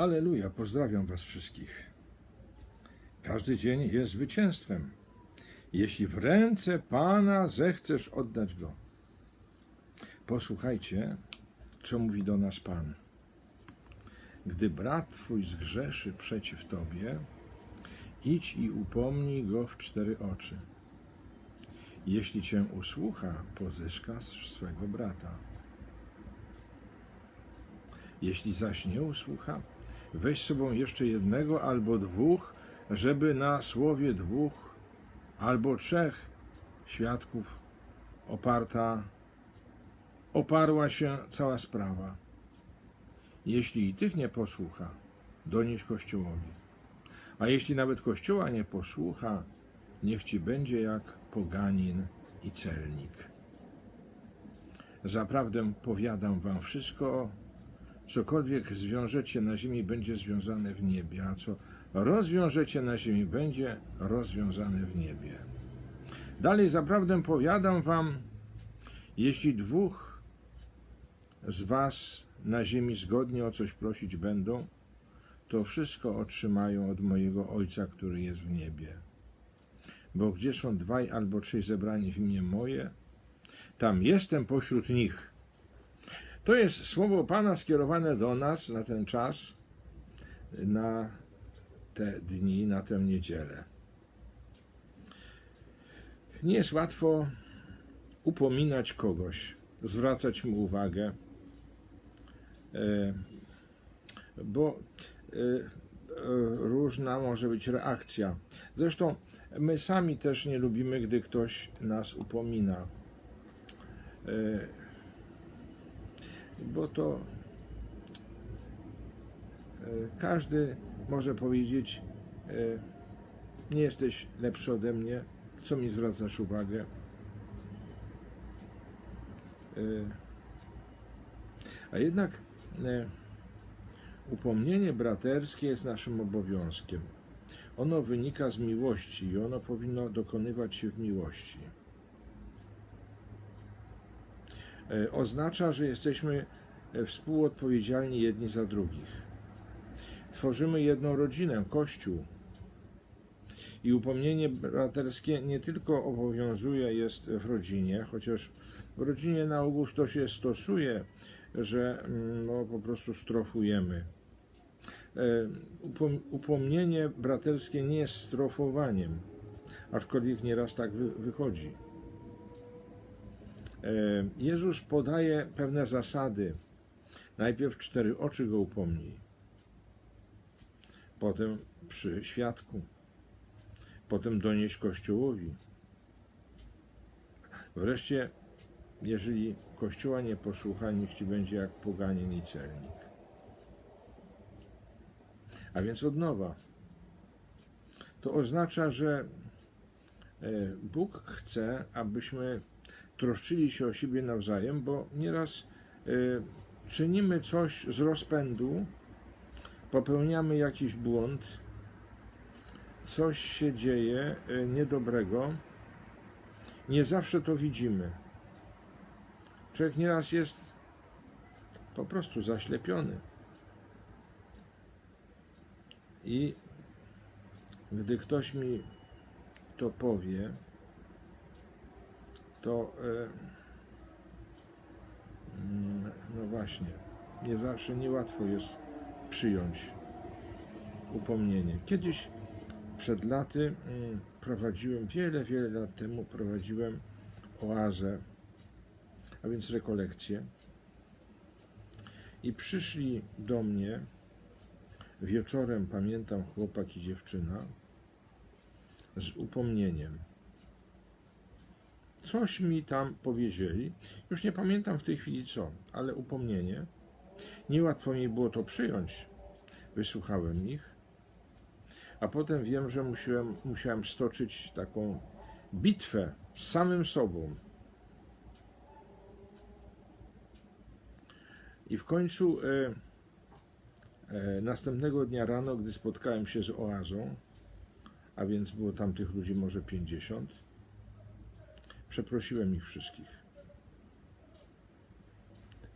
Aleluja, pozdrawiam Was wszystkich. Każdy dzień jest zwycięstwem. Jeśli w ręce Pana zechcesz oddać go. Posłuchajcie, co mówi do nas Pan. Gdy brat Twój zgrzeszy przeciw Tobie, idź i upomnij go w cztery oczy. Jeśli Cię usłucha, pozyskasz swego brata. Jeśli zaś nie usłucha, weź sobą jeszcze jednego albo dwóch, żeby na słowie dwóch albo trzech świadków oparta, oparła się cała sprawa. Jeśli i tych nie posłucha, donieś Kościołowi. A jeśli nawet Kościoła nie posłucha, niech ci będzie jak poganin i celnik. Zaprawdę powiadam wam wszystko, cokolwiek zwiążecie na ziemi, będzie związane w niebie, a co rozwiążecie na ziemi, będzie rozwiązane w niebie. Dalej zaprawdę powiadam wam, jeśli dwóch z was na ziemi zgodnie o coś prosić będą, to wszystko otrzymają od mojego Ojca, który jest w niebie. Bo gdzie są dwaj albo trzej zebrani w imię moje, tam jestem pośród nich. To jest słowo Pana skierowane do nas na ten czas, na te dni, na tę niedzielę. Nie jest łatwo upominać kogoś, zwracać mu uwagę, e, bo e, e, różna może być reakcja. Zresztą my sami też nie lubimy, gdy ktoś nas upomina, bo to każdy może powiedzieć: Nie jesteś lepszy ode mnie, co mi zwracasz uwagę. A jednak upomnienie braterskie jest naszym obowiązkiem. Ono wynika z miłości i ono powinno dokonywać się w miłości. Oznacza, że jesteśmy współodpowiedzialni jedni za drugich. Tworzymy jedną rodzinę, Kościół. I upomnienie braterskie nie tylko obowiązuje jest w rodzinie, chociaż w rodzinie na ogół to się stosuje, że no, po prostu strofujemy. Upomnienie braterskie nie jest strofowaniem, aczkolwiek nieraz tak wy, wychodzi. Jezus podaje pewne zasady. Najpierw cztery oczy go upomnij, potem przy świadku, potem donieść Kościołowi. Wreszcie, jeżeli Kościoła nie posłucha, niech ci będzie jak poganin i celnik. A więc od nowa. To oznacza, że Bóg chce, abyśmy troszczyli się o siebie nawzajem, bo nieraz czynimy coś z rozpędu, popełniamy jakiś błąd, coś się dzieje niedobrego, nie zawsze to widzimy. Człowiek nieraz jest po prostu zaślepiony. I gdy ktoś mi to powie, to no właśnie, nie zawsze niełatwo jest przyjąć upomnienie. Kiedyś przed laty prowadziłem, wiele, wiele lat temu prowadziłem oazę, a więc rekolekcję. I przyszli do mnie wieczorem, pamiętam, chłopak i dziewczyna z upomnieniem. Coś mi tam powiedzieli, już nie pamiętam w tej chwili co, ale upomnienie. Niełatwo mi było to przyjąć. Wysłuchałem ich, a potem wiem, że musiałem, musiałem stoczyć taką bitwę z samym sobą. I w końcu e, e, następnego dnia rano, gdy spotkałem się z oazą, a więc było tam tych ludzi może 50, przeprosiłem ich wszystkich.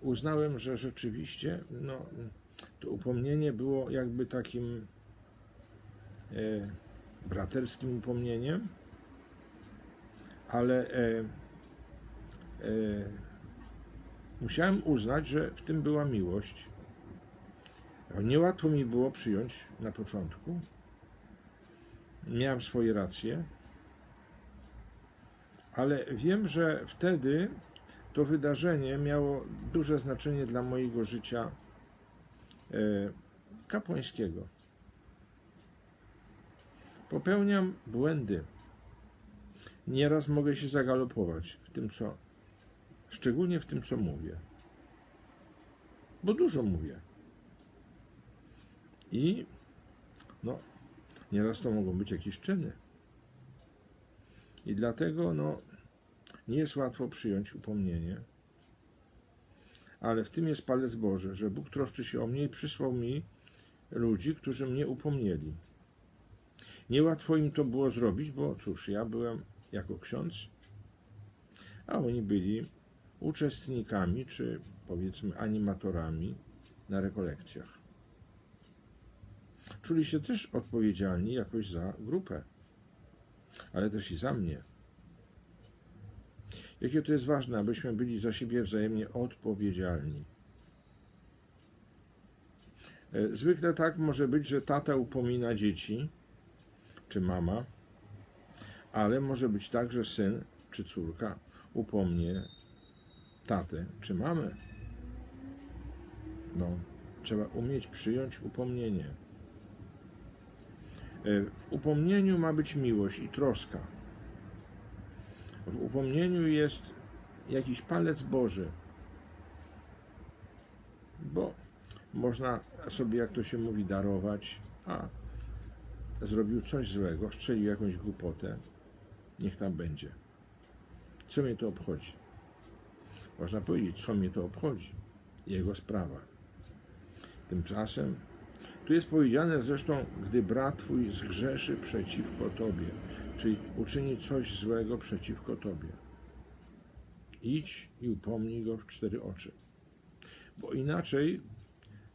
Uznałem, że rzeczywiście no, to upomnienie było jakby takim e, braterskim upomnieniem, ale e, e, musiałem uznać, że w tym była miłość. Niełatwo mi było przyjąć na początku. Miałem swoje racje, ale wiem, że wtedy to wydarzenie miało duże znaczenie dla mojego życia e, kapłańskiego. Popełniam błędy. Nieraz mogę się zagalopować w tym, co, szczególnie w tym, co mówię. Bo dużo mówię. I no, nieraz to mogą być jakieś czyny. I dlatego no, nie jest łatwo przyjąć upomnienie. Ale w tym jest palec Boży, że Bóg troszczy się o mnie i przysłał mi ludzi, którzy mnie upomnieli. Niełatwo im to było zrobić, bo cóż, ja byłem jako ksiądz, a oni byli uczestnikami, czy powiedzmy animatorami na rekolekcjach. Czuli się też odpowiedzialni jakoś za grupę, ale też i za mnie. Jakie to jest ważne, abyśmy byli za siebie wzajemnie odpowiedzialni. E, Zwykle tak może być, że tata upomina dzieci, czy mama, ale może być tak, że syn czy córka upomnie tatę czy mamę. No, trzeba umieć przyjąć upomnienie. E, W upomnieniu ma być miłość i troska. W upomnieniu jest jakiś palec Boży. Bo można sobie, jak to się mówi, darować, a zrobił coś złego, strzelił jakąś głupotę, niech tam będzie. Co mnie to obchodzi? Można powiedzieć, co mnie to obchodzi? Jego sprawa. Tymczasem, tu jest powiedziane zresztą, gdy brat twój zgrzeszy przeciwko tobie, czyli uczyni coś złego przeciwko tobie. Idź i upomnij go w cztery oczy. Bo inaczej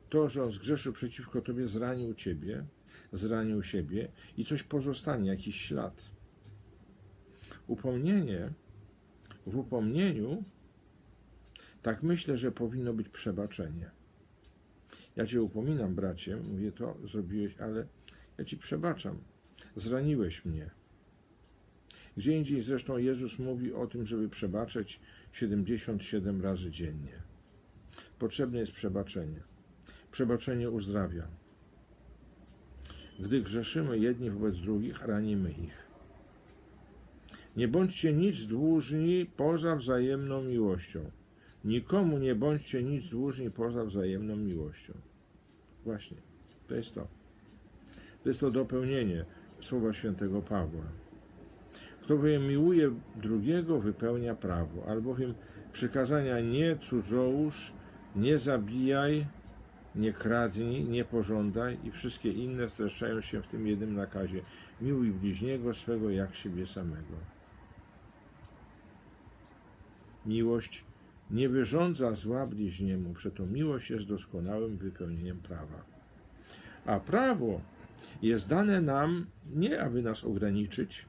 to, że on zgrzeszył przeciwko tobie, zranił ciebie, zranił siebie i coś pozostanie, jakiś ślad. Upomnienie, w upomnieniu, tak myślę, że powinno być przebaczenie. Ja cię upominam, bracie, mówię to, zrobiłeś, ale ja ci przebaczam. Zraniłeś mnie. Gdzie indziej zresztą Jezus mówi o tym, żeby przebaczać 77 razy dziennie. Potrzebne jest przebaczenie. Przebaczenie uzdrawia. Gdy grzeszymy jedni wobec drugich, ranimy ich. Nie bądźcie nic dłużni poza wzajemną miłością. Nikomu nie bądźcie nic dłużni poza wzajemną miłością. Właśnie, to jest to. To jest to dopełnienie słowa świętego Pawła. Kto bowiem miłuje drugiego, wypełnia prawo, albowiem przykazania nie cudzołóż, nie zabijaj, nie kradnij, nie pożądaj i wszystkie inne streszczają się w tym jednym nakazie. Miłuj bliźniego swego jak siebie samego. Miłość nie wyrządza zła bliźniemu, przeto miłość jest doskonałym wypełnieniem prawa. A prawo jest dane nam nie aby nas ograniczyć,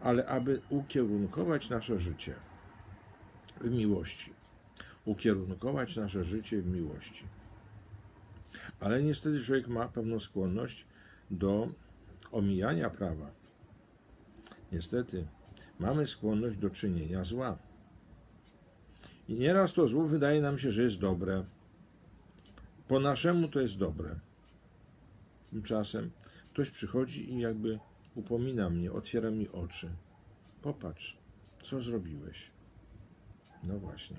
ale aby ukierunkować nasze życie w miłości. Ukierunkować nasze życie w miłości. Ale niestety człowiek ma pewną skłonność do omijania prawa. Niestety mamy skłonność do czynienia zła. I nieraz to zło wydaje nam się, że jest dobre. Po naszemu to jest dobre. Tymczasem ktoś przychodzi i jakby upomina mnie, otwiera mi oczy. Popatrz, co zrobiłeś. No właśnie.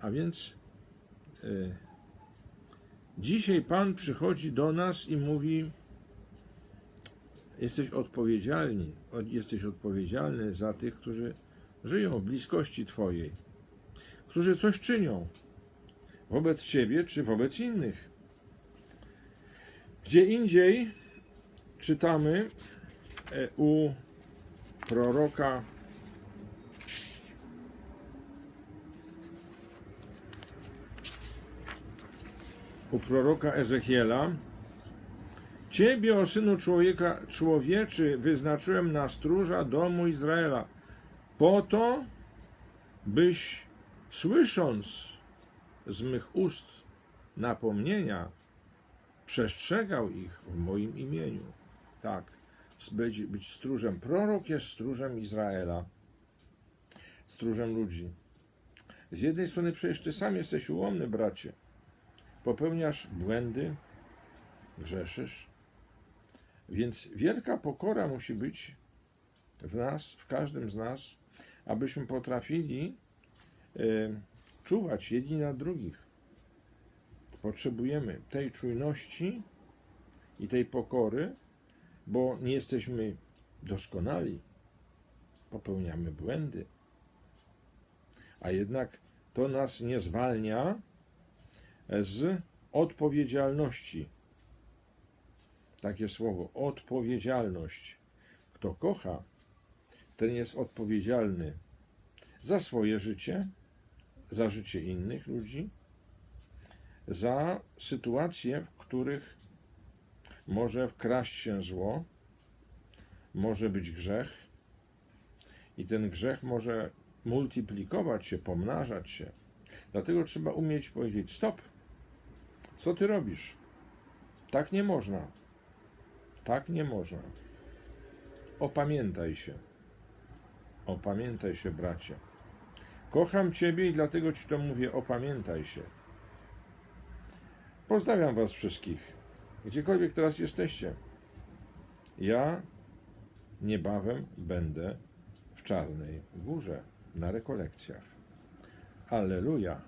A więc y, dzisiaj Pan przychodzi do nas i mówi: Jesteś odpowiedzialni, jesteś odpowiedzialny za tych, którzy żyją w bliskości Twojej, którzy coś czynią wobec Ciebie czy wobec innych. Gdzie indziej czytamy e, u proroka u proroka Ezechiela. Ciebie, o synu człowieka, człowieczy, wyznaczyłem na stróża domu Izraela, po to, byś słysząc z mych ust napomnienia, przestrzegał ich w moim imieniu. Tak, być, być stróżem. Prorok jest stróżem Izraela, stróżem ludzi. Z jednej strony przecież ty sam jesteś ułomny, bracie. Popełniasz błędy, grzeszysz, więc wielka pokora musi być w nas, w każdym z nas, abyśmy potrafili e, czuwać jedni na drugich. Potrzebujemy tej czujności i tej pokory, bo nie jesteśmy doskonali. Popełniamy błędy. A jednak to nas nie zwalnia z odpowiedzialności. Takie słowo odpowiedzialność. Kto kocha, ten jest odpowiedzialny za swoje życie, za życie innych ludzi, za sytuacje, w których może wkraść się zło, może być grzech, i ten grzech może multiplikować się, pomnażać się. Dlatego trzeba umieć powiedzieć: Stop, co ty robisz? Tak nie można. Tak nie można. Opamiętaj się. Opamiętaj się, bracie. Kocham Ciebie i dlatego Ci to mówię, opamiętaj się. Pozdrawiam Was wszystkich, gdziekolwiek teraz jesteście. Ja niebawem będę w Czarnej Górze na rekolekcjach. Alleluja.